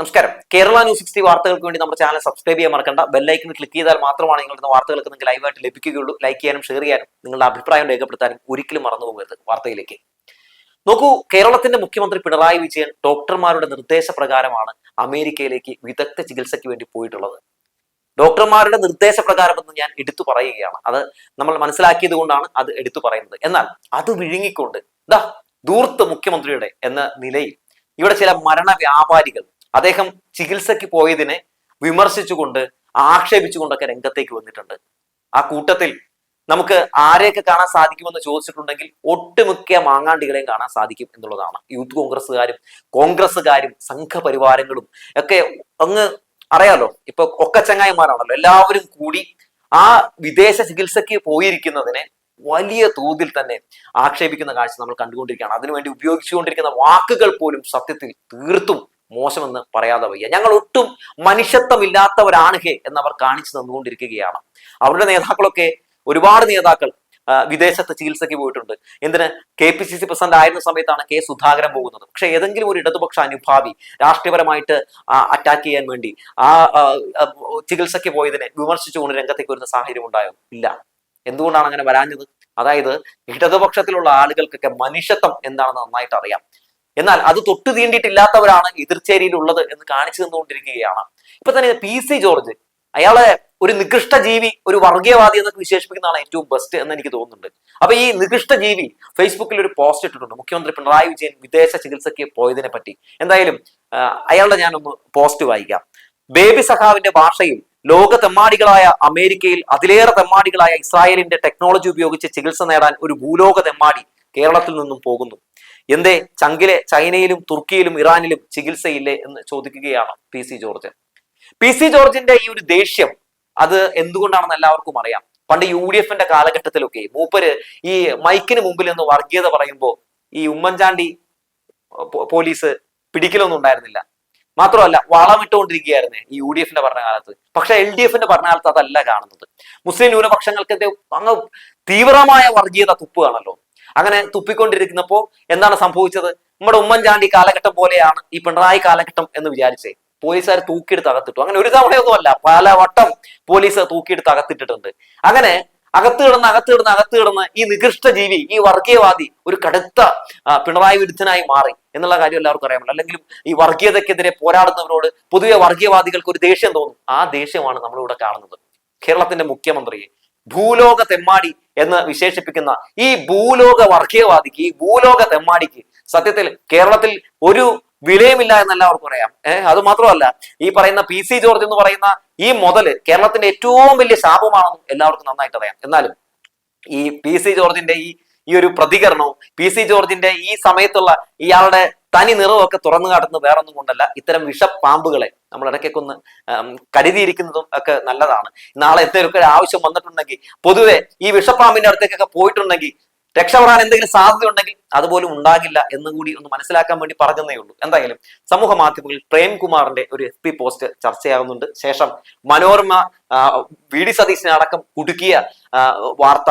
നമസ്കാരം. Kerala news sixty വാർത്തകൾക്ക് വേണ്ടി നമ്മുടെ ചാനൽ സബ്സ്ക്രൈബ് ചെയ്യാൻ മറക്കണ്ട. ബെല്ലൈക്കൺ ക്ലിക്ക് ചെയ്താൽ മാത്രമാണ് നിങ്ങളുടെ വാർത്തകൾക്ക് നിങ്ങൾക്ക് ലൈവായിട്ട് ലഭിക്കുകയുള്ളൂ. ലൈക്ക് ചെയ്യാനും ഷെയർ ചെയ്യാനും നിങ്ങളുടെ അഭിപ്രായം രേഖപ്പെടുത്താനും ഒരിക്കലും മറന്നു പോകരുത് വാർത്തയിലേക്ക്. നോക്കൂ കേരളത്തിന്റെ മുഖ്യമന്ത്രി പിണറായി വിജയൻ ഡോക്ടർമാരുടെ നിർദ്ദേശപ്രകാരമാണ് അമേരിക്കയിലേക്ക് വിദഗ്ധ ചികിത്സയ്ക്ക് വേണ്ടി പോയിട്ടുള്ളത്. ഡോക്ടർമാരുടെ നിർദ്ദേശപ്രകാരം എന്ന് ഞാൻ എടുത്തു പറയുകയാണ്. അത് നമ്മൾ മനസ്സിലാക്കിയത് കൊണ്ടാണ് അത് എടുത്തു പറയുന്നത്. എന്നാൽ അത് വിഴുങ്ങിക്കൊണ്ട് ദൂർത്ത് മുഖ്യമന്ത്രിയുടെ എന്ന നിലയിൽ ഇവിടെ ചില മരണ വ്യാപാരികൾ അദ്ദേഹം ചികിത്സയ്ക്ക് പോയതിനെ വിമർശിച്ചുകൊണ്ട് ആക്ഷേപിച്ചുകൊണ്ടൊക്കെ രംഗത്തേക്ക് വന്നിട്ടുണ്ട്. ആ കൂട്ടത്തിൽ നമുക്ക് ആരെയൊക്കെ കാണാൻ സാധിക്കുമെന്ന് ചോദിച്ചിട്ടുണ്ടെങ്കിൽ ഒട്ടുമിക്ക മാങ്ങാണ്ടികളെയും കാണാൻ സാധിക്കും എന്നുള്ളതാണ്. യൂത്ത് കോൺഗ്രസ്സുകാരും കോൺഗ്രസ്സുകാരും സംഘപരിവാരങ്ങളും ഒക്കെ അങ്ങ് അറിയാലോ. ഇപ്പൊ ഒക്കെ ചങ്ങായിമാരാണല്ലോ എല്ലാവരും കൂടി ആ വിദേശ ചികിത്സയ്ക്ക് പോയിരിക്കുന്നതിനെ വലിയ തോതിൽ തന്നെ ആക്ഷേപിക്കുന്ന കാഴ്ച നമ്മൾ കണ്ടുകൊണ്ടിരിക്കുകയാണ്. അതിനുവേണ്ടി ഉപയോഗിച്ചുകൊണ്ടിരിക്കുന്ന വാക്കുകൾ പോലും സത്യത്തിൽ തീർത്തും മോശമെന്ന് പറയാതെ വയ്യ. ഞങ്ങൾ ഒട്ടും മനുഷ്യത്വമില്ലാത്തവരാണ് ഹേ എന്നവർ കാണിച്ചു തന്നുകൊണ്ടിരിക്കുകയാണ്. അവരുടെ നേതാക്കളൊക്കെ ഒരുപാട് നേതാക്കൾ വിദേശത്ത് ചികിത്സയ്ക്ക് പോയിട്ടുണ്ട്. എന്തിന്? K P C C president ആയിരുന്ന സമയത്താണ് കെ സുധാകരൻ പോകുന്നത്. പക്ഷെ ഏതെങ്കിലും ഒരു ഇടതുപക്ഷ അനുഭാവി രാഷ്ട്രീയപരമായിട്ട് അറ്റാക്ക് ചെയ്യാൻ വേണ്ടി ആ, ചികിത്സയ്ക്ക് പോയതിനെ വിമർശിച്ചുകൊണ്ട് രംഗത്തേക്ക് വരുന്ന സാഹചര്യം ഉണ്ടായോ? ഇല്ല. എന്തുകൊണ്ടാണ് അങ്ങനെ വരാഞ്ഞത്? അതായത് ഇടതുപക്ഷത്തിലുള്ള ആളുകൾക്കൊക്കെ മനുഷ്യത്വം എന്താണെന്ന് നന്നായിട്ട് അറിയാം. എന്നാൽ അത് തൊട്ടു തീണ്ടിയിട്ടില്ലാത്തവരാണ് എതിർച്ചേരിയിലുള്ളത് എന്ന് കാണിച്ചു തന്നുകൊണ്ടിരിക്കുകയാണ്. ഇപ്പൊ തന്നെ പി സി ജോർജ് അയാളെ ഒരു നികൃഷ്ട ജീവി ഒരു വർഗീയവാദി എന്നൊക്കെ വിശേഷിപ്പിക്കുന്നതാണ് ഏറ്റവും ബെസ്റ്റ് എന്ന് എനിക്ക് തോന്നുന്നുണ്ട്. അപ്പൊ ഈ നികൃഷ്ട ജീവി ഫേസ്ബുക്കിൽ ഒരു പോസ്റ്റ് ഇട്ടിട്ടുണ്ട്. മുഖ്യമന്ത്രി പിണറായി വിജയൻ വിദേശ ചികിത്സയ്ക്ക് പോയതിനെ പറ്റി എന്തായാലും അയാളുടെ ഞാനൊന്ന് പോസ്റ്റ് വായിക്കാം. ബേബി സഖാവിന്റെ ഭാഷയിൽ ലോക തെമ്മാടികളായ അമേരിക്കയിൽ അതിലേറെ തെമ്മാടികളായ ഇസ്രായേലിന്റെ ടെക്നോളജി ഉപയോഗിച്ച് ചികിത്സ നേടാൻ ഒരു ഭൂലോക തെമ്മാടി കേരളത്തിൽ നിന്നും പോകുന്നു. എന്തേ? ചങ്കിലെ ചൈനയിലും തുർക്കിയിലും ഇറാനിലും ചികിത്സയില്ലേ എന്ന് ചോദിക്കുകയാണ് P C George P C ജോർജിന്റെ ഈ ഒരു ദേഷ്യം അത് എന്തുകൊണ്ടാണെന്ന് എല്ലാവർക്കും അറിയാം. പണ്ട് യു ഡി എഫിന്റെ കാലഘട്ടത്തിലൊക്കെ മൂപ്പര് ഈ മൈക്കിന് മുമ്പിൽ നിന്ന് വർഗീയത പറയുമ്പോൾ ഈ ഉമ്മൻചാണ്ടി പോലീസ് പിടിക്കലൊന്നും ഉണ്ടായിരുന്നില്ല. മാത്രമല്ല വളമിട്ടുകൊണ്ടിരിക്കുകയായിരുന്നു ഈ യു ഡി എഫിന്റെ ഭരണകാലത്ത്. പക്ഷെ എൽ ഡി എഫിന്റെ ഭരണകാലത്ത് അതല്ല കാണുന്നത്. മുസ്ലിം ന്യൂനപക്ഷങ്ങൾക്കെതിരെ അങ്ങ് തീവ്രമായ വർഗീയത തുപ്പുകയാണല്ലോ. അങ്ങനെ തുപ്പിക്കൊണ്ടിരിക്കുന്നപ്പോൾ എന്താണ് സംഭവിച്ചത്? നമ്മുടെ ഉമ്മൻചാണ്ടി കാലഘട്ടം പോലെയാണ് ഈ പിണറായി കാലഘട്ടം എന്ന് വിചാരിച്ചേ. പോലീസുകാർ തൂക്കിയെടുത്ത് അകത്തിട്ടു. അങ്ങനെ ഒരു തവണയൊന്നും അല്ല പല വട്ടം പോലീസ് തൂക്കിയെടുത്ത് അകത്തിട്ടിട്ടുണ്ട്. അങ്ങനെ അകത്ത് കിടന്ന് അകത്ത് കിടന്ന് അകത്ത് കിടന്ന് ഈ നികൃഷ്ട ജീവി ഈ വർഗീയവാദി ഒരു കടുത്ത പിണറായി വിരുദ്ധനായി മാറി എന്നുള്ള കാര്യം എല്ലാവർക്കും അറിയാമല്ലോ. അല്ലെങ്കിൽ ഈ വർഗീയതയ്ക്കെതിരെ പോരാടുന്നവരോട് പൊതുവെ വർഗീയവാദികൾക്ക് ഒരു ദേഷ്യം തോന്നും. ആ ദേഷ്യമാണ് നമ്മളിവിടെ കാണുന്നത്. കേരളത്തിന്റെ മുഖ്യമന്ത്രിയെ ഭൂലോക തെമ്മാടി എന്ന് വിശേഷിപ്പിക്കുന്ന ഈ ഭൂലോക വർഗീയവാദിക്ക് ഈ ഭൂലോക തെമ്മാടിക്ക് സത്യത്തിൽ കേരളത്തിൽ ഒരു വിലയുമില്ല എന്ന് എല്ലാവർക്കും അറിയാം. ഏഹ് അത് മാത്രമല്ല ഈ പറയുന്ന പി സി ജോർജ് എന്ന് പറയുന്ന ഈ മുതൽ കേരളത്തിന്റെ ഏറ്റവും വലിയ ശാപമാണെന്നും എല്ലാവർക്കും നന്നായിട്ട് അറിയാം. എന്നാലും ഈ പി സി ജോർജിന്റെ ഈ ഈ ഒരു പ്രതികരണവും പി സി ജോർജിന്റെ ഈ സമയത്തുള്ള ഇയാളുടെ തനി നിറമൊക്കെ തുറന്നു കാട്ടുന്നത് വേറൊന്നും കൊണ്ടല്ല. ഇത്തരം വിഷപ്പാമ്പുകളെ നമ്മൾ ഇടയ്ക്കൊക്കെ ഒന്ന് കരുതിയിരിക്കുന്നതും ഒക്കെ നല്ലതാണ്. നാളെ എന്തെങ്കിലുമൊക്കെ ഒരു ആവശ്യം വന്നിട്ടുണ്ടെങ്കിൽ പൊതുവെ ഈ വിഷപ്പാമ്പിന്റെ അടുത്തേക്കൊക്കെ പോയിട്ടുണ്ടെങ്കിൽ രക്ഷപ്പെടാൻ എന്തെങ്കിലും സാധ്യത ഉണ്ടെങ്കിൽ അതുപോലും ഉണ്ടാകില്ല എന്ന് കൂടി ഒന്ന് മനസ്സിലാക്കാൻ വേണ്ടി പറഞ്ഞതേ ഉള്ളൂ. എന്തായാലും സമൂഹ മാധ്യമങ്ങളിൽ പ്രേംകുമാറിന്റെ ഒരു എഫ് പി പോസ്റ്റ് ചർച്ചയാകുന്നുണ്ട്. ശേഷം മനോരമ വി ഡി സതീശിനെ അടക്കം കുടുക്കിയ വാർത്ത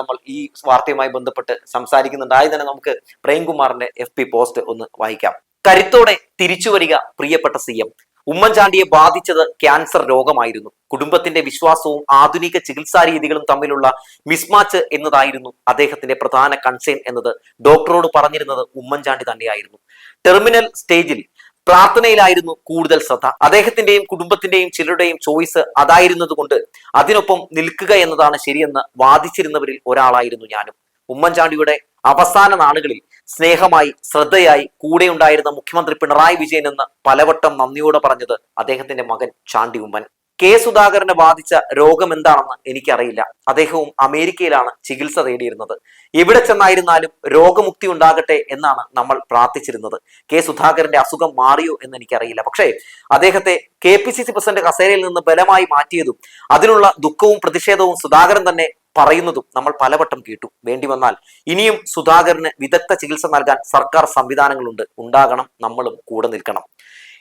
നമ്മൾ ഈ വാർത്തയുമായി ബന്ധപ്പെട്ട് സംസാരിക്കുന്നുണ്ട്. ആദ്യം തന്നെ നമുക്ക് പ്രേംകുമാറിന്റെ എഫ് പി പോസ്റ്റ് ഒന്ന് വായിക്കാം. കരുത്തോടെ തിരിച്ചു വരിക പ്രിയപ്പെട്ട സി എം. ഉമ്മൻചാണ്ടിയെ ബാധിച്ചത് ക്യാൻസർ രോഗമായിരുന്നു. കുടുംബത്തിന്റെ വിശ്വാസവും ആധുനിക ചികിത്സാ രീതികളും തമ്മിലുള്ള മിസ്മാച്ച് എന്നതായിരുന്നു അദ്ദേഹത്തിന്റെ പ്രധാന കൺസേൺ എന്നത്. ഡോക്ടറോട് പറഞ്ഞിരുന്നത് ഉമ്മൻചാണ്ടി തന്നെയായിരുന്നു. ടെർമിനൽ സ്റ്റേജിൽ പ്രാർത്ഥനയിലായിരുന്നു കൂടുതൽ ശ്രദ്ധ. അദ്ദേഹത്തിന്റെയും കുടുംബത്തിന്റെയും ചിലരുടെയും ചോയ്സ് അതായിരുന്നതുകൊണ്ട് അതിനൊപ്പം നിൽക്കുക എന്നതാണ് ശരിയെന്ന് വാദിച്ചിരുന്നവരിൽ ഒരാളായിരുന്നു ഞാനും. ഉമ്മൻചാണ്ടിയുടെ അവസാന നാളുകളിൽ സ്നേഹമായി ശ്രദ്ധയായി കൂടെയുണ്ടായിരുന്ന മുഖ്യമന്ത്രി പിണറായി വിജയൻ എന്ന് പലവട്ടം നന്ദിയോടെ പറഞ്ഞത് അദ്ദേഹത്തിന്റെ മകൻ ചാണ്ടി ഉമ്മൻ. കെ സുധാകരനെ ബാധിച്ച രോഗം എന്താണെന്ന് എനിക്കറിയില്ല. അദ്ദേഹവും അമേരിക്കയിലാണ് ചികിത്സ തേടിയിരുന്നത്. എവിടെ ചെന്നായിരുന്നാലും രോഗമുക്തി ഉണ്ടാകട്ടെ എന്നാണ് നമ്മൾ പ്രാർത്ഥിച്ചിരുന്നത്. കെ സുധാകരന്റെ അസുഖം മാറിയോ എന്ന് എനിക്കറിയില്ല. പക്ഷേ അദ്ദേഹത്തെ K P C C president കസേരയിൽ നിന്ന് ബലമായി മാറ്റിയതും അതിനുള്ള ദുഃഖവും പ്രതിഷേധവും സുധാകരൻ തന്നെ പറയുന്നതും നമ്മൾ പലവട്ടം കേട്ടു. വേണ്ടി വന്നാൽ ഇനിയും സുധാകരന് വിദഗ്ധ ചികിത്സ നൽകാൻ സർക്കാർ സംവിധാനങ്ങളുണ്ട്. ഉണ്ടാകണം നമ്മളും കൂടെ നിൽക്കണം.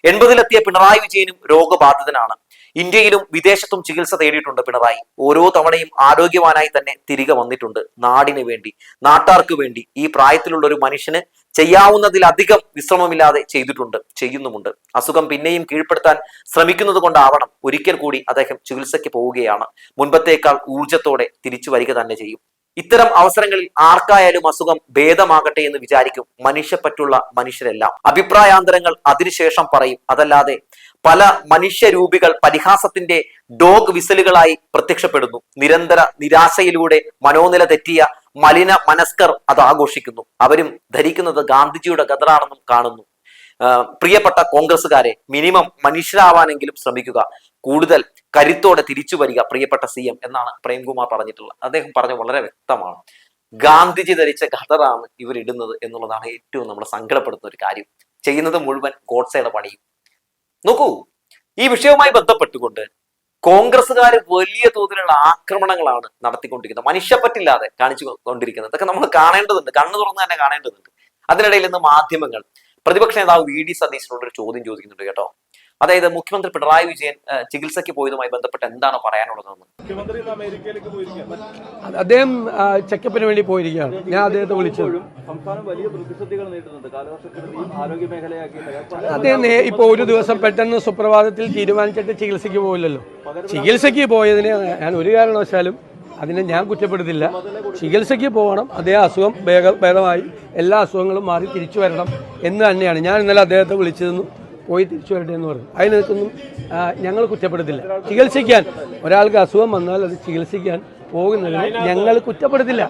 എൺപതിലെത്തിയ പിണറായി വിജയനും രോഗബാധിതനാണ്. ഇന്ത്യയിലും വിദേശത്തും ചികിത്സ തേടിയിട്ടുണ്ട് പിണറായി. ഓരോ തവണയും ആരോഗ്യവാനായി തന്നെ തിരികെ വന്നിട്ടുണ്ട്. നാടിനു വേണ്ടി നാട്ടാർക്ക് വേണ്ടി ഈ പ്രായത്തിലുള്ള ഒരു മനുഷ്യന് ചെയ്യാവുന്നതിലധികം വിശ്രമമില്ലാതെ ചെയ്തിട്ടുണ്ട് ചെയ്യുന്നുമുണ്ട്. അസുഖം പിന്നെയും കീഴ്പ്പെടുത്താൻ ശ്രമിക്കുന്നത് കൊണ്ടാവണം ഒരിക്കൽ കൂടി അദ്ദേഹം ചികിത്സയ്ക്ക് പോവുകയാണ്. മുൻപത്തേക്കാൾ ഊർജത്തോടെ തിരിച്ചു വരിക തന്നെ ചെയ്യും. ഇത്തരം അവസരങ്ങളിൽ ആർക്കായാലും അസുഖം ഭേദമാകട്ടെ എന്ന് വിചാരിക്കും മനുഷ്യപ്പറ്റുള്ള മനുഷ്യരെല്ലാം. അഭിപ്രായാന്തരങ്ങൾ അതിനുശേഷം പറയും. അതല്ലാതെ പല മനുഷ്യരൂപികൾ പരിഹാസത്തിന്റെ ഡോഗ് വിസലുകളായി പ്രത്യക്ഷപ്പെടുന്നു. നിരന്തര നിരാശയിലൂടെ മനോനില തെറ്റിയ മലിന മനസ്കർ അത് ആഘോഷിക്കുന്നു. അവരും ധരിക്കുന്നത് ഗാന്ധിജിയുടെ ഗതറാണെന്നും കാണുന്നു. പ്രിയപ്പെട്ട കോൺഗ്രസ്സുകാരെ മിനിമം മനുഷ്യരാവാനെങ്കിലും ശ്രമിക്കുക. കൂടുതൽ കരുത്തോടെ തിരിച്ചു വരിക പ്രിയപ്പെട്ട സി എം എന്നാണ് പ്രേംകുമാർ പറഞ്ഞിട്ടുള്ളത്. അദ്ദേഹം പറഞ്ഞ വളരെ വ്യക്തമാണ്. ഗാന്ധിജി ധരിച്ച ഖദറാണ് ഇവരിടുന്നത് എന്നുള്ളതാണ് ഏറ്റവും നമ്മൾ സങ്കടപ്പെടുത്തുന്ന ഒരു കാര്യം. ചെയ്യുന്നത് മുഴുവൻ ഗോഡ്സയുടെ പണിയും. നോക്കൂ ഈ വിഷയവുമായി ബന്ധപ്പെട്ടുകൊണ്ട് കോൺഗ്രസ്സുകാർ വലിയ തോതിലുള്ള ആക്രമണങ്ങളാണ് നടത്തിക്കൊണ്ടിരിക്കുന്നത്. മനുഷ്യപ്പറ്റില്ലാതെ കാണിച്ചു കൊണ്ടിരിക്കുന്നത്. ഇതൊക്കെ നമ്മൾ കാണേണ്ടതുണ്ട്. കണ്ണു തുറന്ന് തന്നെ കാണേണ്ടതുണ്ട്. അതിനിടയിൽ നിന്ന് മാധ്യമങ്ങൾ പ്രതിപക്ഷ നേതാവ് വി ഡി സതീശനോട് ഒരു ചോദ്യം ചോദിക്കുന്നുണ്ട് കേട്ടോ. അതായത് മുഖ്യമന്ത്രി പിണറായി വിജയൻ ചികിത്സയ്ക്ക് പോയതുമായി ബന്ധപ്പെട്ട് എന്താണ് പറയാനുള്ളതെന്ന് മുഖ്യമന്ത്രി അമേരിക്കയിലേക്ക് പോയിരിക്കുകയാണ്. അത് അദ്ദേഹം ചെക്കപ്പിന് വേണ്ടി പോയിരിക്കുകയാണ്. ഞാൻ അദ്ദേഹത്തെ വിളിച്ചു അദ്ദേഹം ഇപ്പൊ ഒരു ദിവസം പെട്ടെന്ന് സുപ്രഭാതത്തിൽ തീരുമാനിച്ചിട്ട് ചികിത്സയ്ക്ക് പോയില്ലല്ലോ ചികിത്സയ്ക്ക് പോയതിനെ ഞാൻ ഒരു കാരണവശാലും അതിനെ ഞാൻ കുറ്റപ്പെടുത്തില്ല. ചികിത്സയ്ക്ക് പോകണം അദ്ദേഹം അസുഖം ഭേദ ഭേദമായി എല്ലാ അസുഖങ്ങളും മാറി തിരിച്ചു വരണം എന്ന് തന്നെയാണ്. ഞാൻ ഇന്നലെ അദ്ദേഹത്തെ വിളിച്ചതെന്നു പോയി തിരിച്ചു വരട്ടെ എന്ന് പറഞ്ഞു. അതിനകത്തൊന്നും ഞങ്ങൾ കുറ്റപ്പെടുത്തില്ല. ചികിത്സിക്കാൻ ഒരാൾക്ക് അസുഖം വന്നാൽ അത് ചികിത്സിക്കാൻ പോകുന്നതിന് ഞങ്ങൾ കുറ്റപ്പെടുത്തില്ല.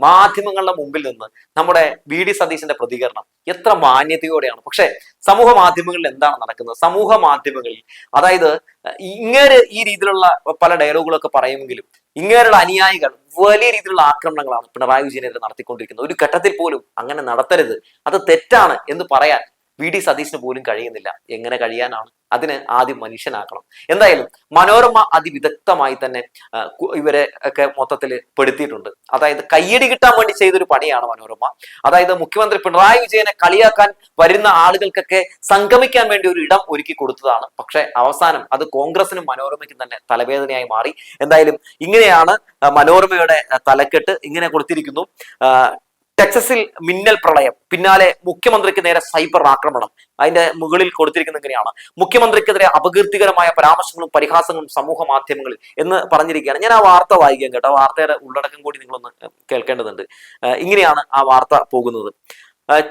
മാധ്യമങ്ങളുടെ മുമ്പിൽ നിന്ന് നമ്മുടെ വി ഡി സതീശന്റെ പ്രതികരണം എത്ര മാന്യതയോടെയാണ്. പക്ഷെ സമൂഹ മാധ്യമങ്ങളിൽ എന്താണ് നടക്കുന്നത്? സമൂഹ മാധ്യമങ്ങളിൽ അതായത് ഇങ്ങനെ ഈ രീതിയിലുള്ള പല ഡയലോഗുകളൊക്കെ പറയുമെങ്കിലും ഇങ്ങനെയുള്ള അനുയായികൾ വലിയ രീതിയിലുള്ള ആക്രമണങ്ങളാണ് പിണറായി വിജയനെതിരെ നടത്തിക്കൊണ്ടിരിക്കുന്നത്. ഒരു ഘട്ടത്തിൽ പോലും അങ്ങനെ നടത്തരുത്. അത് തെറ്റാണ് എന്ന് പറയാൻ വി ഡി സതീശിന് പോലും കഴിയുന്നില്ല. എങ്ങനെ കഴിയാനാണ്? അതിന് ആദ്യം മനുഷ്യനാക്കണം. എന്തായാലും മനോരമ അതിവിദഗ്ധമായി തന്നെ ഇവരെ ഒക്കെ മൊത്തത്തിൽ പെടുത്തിയിട്ടുണ്ട്. അതായത് കയ്യടി കിട്ടാൻ വേണ്ടി ചെയ്തൊരു പണിയാണ് മനോരമ. അതായത് മുഖ്യമന്ത്രി പിണറായി വിജയനെ കളിയാക്കാൻ വരുന്ന ആളുകൾക്കൊക്കെ സംഗമിക്കാൻ വേണ്ടി ഒരു ഇടം ഒരുക്കി കൊടുത്തതാണ്. പക്ഷെ അവസാനം അത് കോൺഗ്രസിനും മനോരമയ്ക്കും തന്നെ തലവേദനയായി മാറി. എന്തായാലും ഇങ്ങനെയാണ് മനോരമയുടെ തലക്കെട്ട് ഇങ്ങനെ കൊടുത്തിരിക്കുന്നു. ടെക്സസിൽ മിന്നൽ പ്രളയം. പിന്നാലെ മുഖ്യമന്ത്രിക്ക് നേരെ സൈബർ ആക്രമണം. അതിന്റെ മുകളിൽ കൊടുത്തിരിക്കുന്നത് എങ്ങനെയാണ് മുഖ്യമന്ത്രിക്കെതിരെ അപകീർത്തികരമായ പരാമർശങ്ങളും പരിഹാസങ്ങളും സമൂഹ മാധ്യമങ്ങളിൽ എന്ന് പറഞ്ഞിരിക്കുകയാണ്. ഞാൻ ആ വാർത്ത വായിക്കാം കേട്ടോ. വാർത്തയുടെ ഉള്ളടക്കം കൂടി നിങ്ങളൊന്ന് കേൾക്കേണ്ടതുണ്ട്. ഇങ്ങനെയാണ് ആ വാർത്ത പോകുന്നത്.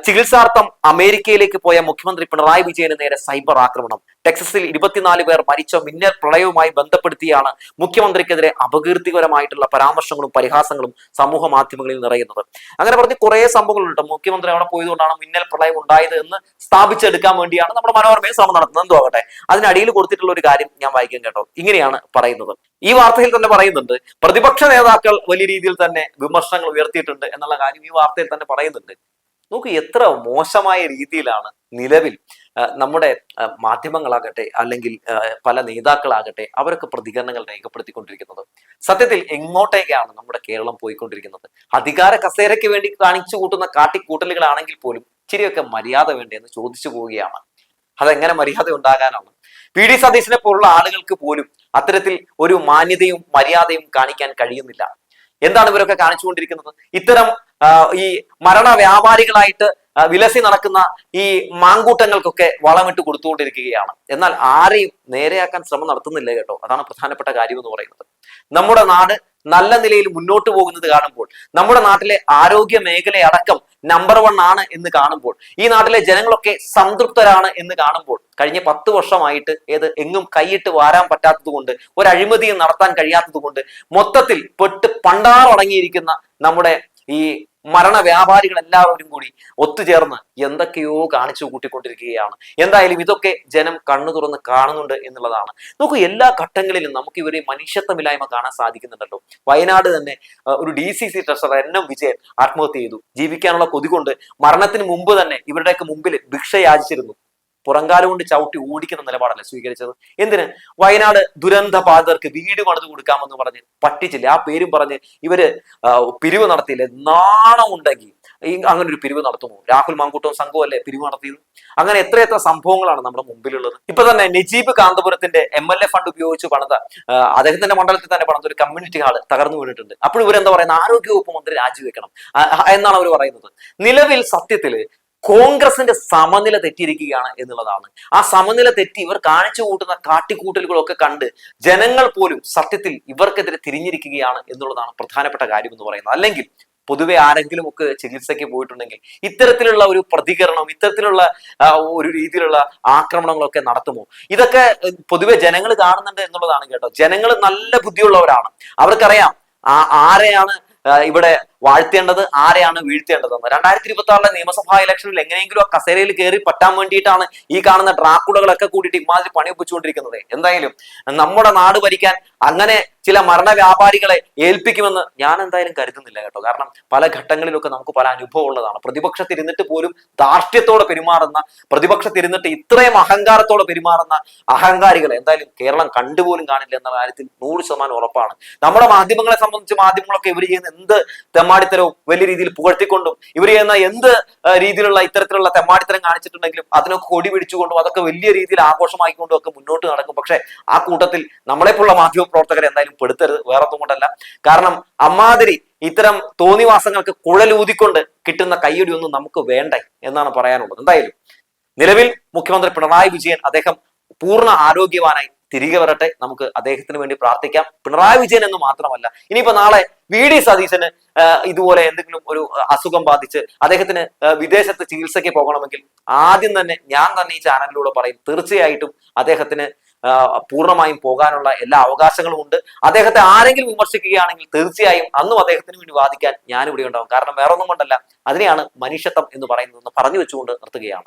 ചികിത്സാർത്ഥം അമേരിക്കയിലേക്ക് പോയ മുഖ്യമന്ത്രി പിണറായി വിജയന് നേരെ സൈബർ ആക്രമണം. ടെക്സസിൽ ഇരുപത്തിനാല് പേർ മരിച്ച മിന്നൽ പ്രളയവുമായി ബന്ധപ്പെടുത്തിയാണ് മുഖ്യമന്ത്രിക്കെതിരെ അപകീർത്തികരമായിട്ടുള്ള പരാമർശങ്ങളും പരിഹാസങ്ങളും സമൂഹ മാധ്യമങ്ങളിൽ നിറയുന്നത്. അങ്ങനെ പറഞ്ഞ് കുറെ സംഭവങ്ങളുണ്ട്. മുഖ്യമന്ത്രി അവിടെ പോയതുകൊണ്ടാണ് മിന്നൽ പ്രളയം ഉണ്ടായത് എന്ന് സ്ഥാപിച്ചെടുക്കാൻ വേണ്ടിയാണ് നമ്മുടെ മനോരമയെ ശ്രമം നടത്തുന്നത്. എന്തോ ആകട്ടെ. അതിനടിയിൽ കൊടുത്തിട്ടുള്ള ഒരു കാര്യം ഞാൻ വായിക്കാം കേട്ടോ. ഇങ്ങനെയാണ് പറയുന്നത്. ഈ വാർത്തയിൽ തന്നെ പറയുന്നുണ്ട് പ്രതിപക്ഷ നേതാക്കൾ വലിയ രീതിയിൽ തന്നെ വിമർശനങ്ങൾ ഉയർത്തിയിട്ടുണ്ട് എന്നുള്ള കാര്യം ഈ വാർത്തയിൽ തന്നെ പറയുന്നുണ്ട്. നോക്കൂ എത്ര മോശമായ രീതിയിലാണ് നിലവിൽ നമ്മുടെ മാധ്യമങ്ങളാകട്ടെ അല്ലെങ്കിൽ പല നേതാക്കളാകട്ടെ അവരൊക്കെ പ്രതികരണങ്ങൾ രേഖപ്പെടുത്തിക്കൊണ്ടിരിക്കുന്നത്. സത്യത്തിൽ എങ്ങോട്ടേക്കാണ് നമ്മുടെ കേരളം പോയിക്കൊണ്ടിരിക്കുന്നത്? അധികാര കസേരയ്ക്ക് വേണ്ടി കാണിച്ചു കൂട്ടുന്ന കാട്ടിക്കൂട്ടലുകളാണെങ്കിൽ പോലും ഇച്ചിരിയൊക്കെ മര്യാദ വേണ്ടേ എന്ന് ചോദിച്ചു പോവുകയാണ്. അതെങ്ങനെ മര്യാദ ഉണ്ടാകാനാണ്? പി. ഡി. സതീശനെ പോലുള്ള ആളുകൾക്ക് പോലും അത്തരത്തിൽ ഒരു മാന്യതയും മര്യാദയും കാണിക്കാൻ കഴിയുന്നില്ല. എന്താണ് ഇവരൊക്കെ കാണിച്ചുകൊണ്ടിരിക്കുന്നത്? ഇത്തരം ഈ മരണ വ്യാപാരികളായിട്ട് വിലസി നടക്കുന്ന ഈ മാങ്കൂട്ടങ്ങൾക്കൊക്കെ വളമിട്ട് കൊടുത്തുകൊണ്ടിരിക്കുകയാണ്. എന്നാൽ ആരെയും നേരെയാക്കാൻ ശ്രമം നടത്തുന്നില്ല കേട്ടോ. അതാണ് പ്രധാനപ്പെട്ട കാര്യം എന്ന് പറയുന്നത്. നമ്മുടെ നാട് നല്ല നിലയിൽ മുന്നോട്ട് പോകുന്നത് കാണുമ്പോൾ നമ്മുടെ നാട്ടിലെ ആരോഗ്യ മേഖലയടക്കം നമ്പർ വൺ ആണ് എന്ന് കാണുമ്പോൾ ഈ നാട്ടിലെ ജനങ്ങളൊക്കെ സംതൃപ്തരാണ് എന്ന് കാണുമ്പോൾ കഴിഞ്ഞ പത്ത് വർഷമായിട്ട് ഏത് എങ്ങും കൈയിട്ട് വാരാൻ പറ്റാത്തത് കൊണ്ട് ഒരു അഴിമതിയും നടത്താൻ കഴിയാത്തത് കൊണ്ട് മൊത്തത്തിൽ പെട്ട് പണ്ടാറടങ്ങിയിരിക്കുന്ന നമ്മുടെ ഈ മരണ വ്യാപാരികൾ എല്ലാവരും കൂടി ഒത്തുചേർന്ന് എന്തൊക്കെയോ കാണിച്ചു കൂട്ടിക്കൊണ്ടിരിക്കുകയാണ്. എന്തായാലും ഇതൊക്കെ ജനം കണ്ണു തുറന്ന് കാണുന്നുണ്ട് എന്നുള്ളതാണ്. നോക്കൂ എല്ലാ ഘട്ടങ്ങളിലും നമുക്ക് ഇവരെ മനുഷ്യത്വമില്ലായ്മ കാണാൻ സാധിക്കുന്നുണ്ടല്ലോ. വയനാട് തന്നെ ഒരു D C C treasurer N M Vijayan ആത്മഹത്യ ചെയ്തു. ജീവിക്കാനുള്ള കൊതികൊണ്ട് മരണത്തിന് മുമ്പ് തന്നെ ഇവരുടെയൊക്കെ മുമ്പിൽ ഭിക്ഷ യാചിച്ചിരുന്നു പുറങ്കാലം കൊണ്ട് ചവിട്ടി ഓടിക്കുന്ന നിലപാടല്ല സ്വീകരിച്ചത്? എന്തിന്? വയനാട് ദുരന്ത ബാധിതർക്ക് വീട് പണിത് കൊടുക്കാമെന്ന് പറഞ്ഞ് പറ്റിച്ചില്ല? ആ പേരും പറഞ്ഞ് ഇവർ പിരിവ് നടത്തിയില്ലേ? നാണം ഉണ്ടെങ്കിൽ അങ്ങനെ ഒരു പിരിവ് നടത്തുമോ? രാഹുൽ മാങ്കൂട്ടവും സംഘവും അല്ലേ പിരിവ് നടത്തിയത്? അങ്ങനെ എത്രയെത്ര സംഭവങ്ങളാണ് നമ്മുടെ മുമ്പിലുള്ളത്. ഇപ്പൊ തന്നെ നജീബ് കാന്തപുരത്തിന്റെ എം എൽ എ ഫണ്ട് ഉപയോഗിച്ച് പണിത അദ്ദേഹം അദ്ദേഹത്തിന്റെ മണ്ഡലത്തിൽ തന്നെ പണിത ഒരു കമ്മ്യൂണിറ്റി ഹാൾ തകർന്നു വീണിട്ടുണ്ട്. അപ്പോൾ ഇവരെന്താ പറയുന്നത്? ആരോഗ്യവകുപ്പ് മന്ത്രി രാജിവെക്കണം. എന്നാണ് അവർ പറയുന്നത്. നിലവിൽ സത്യത്തിൽ കോൺഗ്രസിന്റെ സമനില തെറ്റിയിരിക്കുകയാണ് എന്നുള്ളതാണ്. ആ സമനില തെറ്റി ഇവർ കാണിച്ചു കൂട്ടുന്ന കാട്ടിക്കൂട്ടലുകളൊക്കെ കണ്ട് ജനങ്ങൾ പോലും സത്യത്തിൽ ഇവർക്കെതിരെ തിരിഞ്ഞിരിക്കുകയാണ് എന്നുള്ളതാണ് പ്രധാനപ്പെട്ട കാര്യം എന്ന് പറയുന്നത്. അല്ലെങ്കിൽ പൊതുവെ ആരെങ്കിലും ഒക്കെ ചികിത്സയ്ക്ക് പോയിട്ടുണ്ടെങ്കിൽ ഇത്തരത്തിലുള്ള ഒരു പ്രതികരണം ഇത്തരത്തിലുള്ള ഒരു രീതിയിലുള്ള ആക്രമണങ്ങളൊക്കെ നടത്തുമോ? ഇതൊക്കെ പൊതുവെ ജനങ്ങൾ കാണുന്നുണ്ട് എന്നുള്ളതാണ് കേട്ടോ. ജനങ്ങൾ നല്ല ബുദ്ധിയുള്ളവരാണ്. അവർക്കറിയാം ആരെയാണ് ഇവിടെ വാഴ്ത്തേണ്ടത് ആരെയാണ് വീഴ്ത്തേണ്ടതെന്ന്? രണ്ടായിരത്തി ഇരുപത്തി ആറിലെ നിയമസഭാ ഇലക്ഷനിൽ എങ്ങനെയെങ്കിലും ആ കസേരയിൽ കയറി പറ്റാൻ വേണ്ടിയിട്ടാണ് ഈ കാണുന്ന ഡ്രാക്കുടകളൊക്കെ കൂടിയിട്ട് ഇമാതിരി പണി ഒപ്പിച്ചുകൊണ്ടിരിക്കുന്നത്. എന്തായാലും നമ്മുടെ നാട് ഭരിക്കാൻ അങ്ങനെ ചില മരണ വ്യാപാരികളെ ഏൽപ്പിക്കുമെന്ന് ഞാൻ എന്തായാലും കരുതുന്നില്ല കേട്ടോ. കാരണം പല ഘട്ടങ്ങളിലൊക്കെ നമുക്ക് പല അനുഭവം ഉള്ളതാണ്. പ്രതിപക്ഷത്തിരുന്നിട്ട് പോലും ധാർഷ്ട്യത്തോടെ പെരുമാറുന്ന പ്രതിപക്ഷത്തിരുന്നിട്ട് ഇത്രയും അഹങ്കാരത്തോടെ പെരുമാറുന്ന അഹങ്കാരികളെ എന്തായാലും കേരളം കണ്ടുപോലും കാണില്ല എന്ന കാര്യത്തിൽ നൂറ് ശതമാനം ഉറപ്പാണ്. നമ്മുടെ മാധ്യമങ്ങളെ സംബന്ധിച്ച് മാധ്യമങ്ങളൊക്കെ ഇവർ ചെയ്യുന്ന എന്ത് തെമ്മാടിത്തരവും വലിയ രീതിയിൽ പുകഴ്ത്തിക്കൊണ്ടും ഇവർ ചെയ്യുന്ന എന്ത് രീതിയിലുള്ള ഇത്തരത്തിലുള്ള തെമ്മാടിത്തരം കാണിച്ചിട്ടുണ്ടെങ്കിലും അതിനൊക്കെ കൊടി പിടിച്ചുകൊണ്ടും അതൊക്കെ വലിയ രീതിയിൽ ആഘോഷമാക്കിക്കൊണ്ടും ഒക്കെ മുന്നോട്ട് നടക്കും. പക്ഷേ ആ കൂട്ടത്തിൽ നമ്മളെപ്പോലുള്ള മാധ്യമ പ്രവർത്തകരെ എന്തായാലും പെടുത്തരുത്. വേറെ ഒന്നും കൊണ്ടല്ല. കാരണം അമ്മാതിരി ഇത്തരം തോന്നിവാസങ്ങൾക്ക് കുഴലൂതിക്കൊണ്ട് കിട്ടുന്ന കയ്യടി ഒന്നും നമുക്ക് വേണ്ട എന്നാണ് പറയാനുള്ളത്. എന്തായാലും നിലവിൽ മുഖ്യമന്ത്രി പിണറായി വിജയൻ അദ്ദേഹം പൂർണ ആരോഗ്യവാനായി തിരികെ വരട്ടെ. നമുക്ക് അദ്ദേഹത്തിന് വേണ്ടി പ്രാർത്ഥിക്കാം. പിണറായി വിജയൻ എന്ന് മാത്രമല്ല ഇനിയിപ്പോ നാളെ വി ഡി സതീശന് ഇതുപോലെ എന്തെങ്കിലും ഒരു അസുഖം ബാധിച്ച് അദ്ദേഹത്തിന് വിദേശത്ത് ചികിത്സയ്ക്ക് പോകണമെങ്കിൽ ആദ്യം തന്നെ ഞാൻ തന്നെ ഈ ചാനലിലൂടെ പറയും. തീർച്ചയായിട്ടും അദ്ദേഹത്തിന് പൂർണമായും പോകാനുള്ള എല്ലാ അവകാശങ്ങളും ഉണ്ട്. അദ്ദേഹത്തെ ആരെങ്കിലും വിമർശിക്കുകയാണെങ്കിൽ തീർച്ചയായും അന്നും അദ്ദേഹത്തിന് വേണ്ടി വാദിക്കാൻ ഞാനിവിടെ ഉണ്ടാവും. കാരണം വേറൊന്നും കൊണ്ടല്ല. അതിനെയാണ് മനുഷ്യത്വം എന്ന് പറയുന്നതെന്ന് പറഞ്ഞു വെച്ചുകൊണ്ട് നിർത്തുകയാണ്.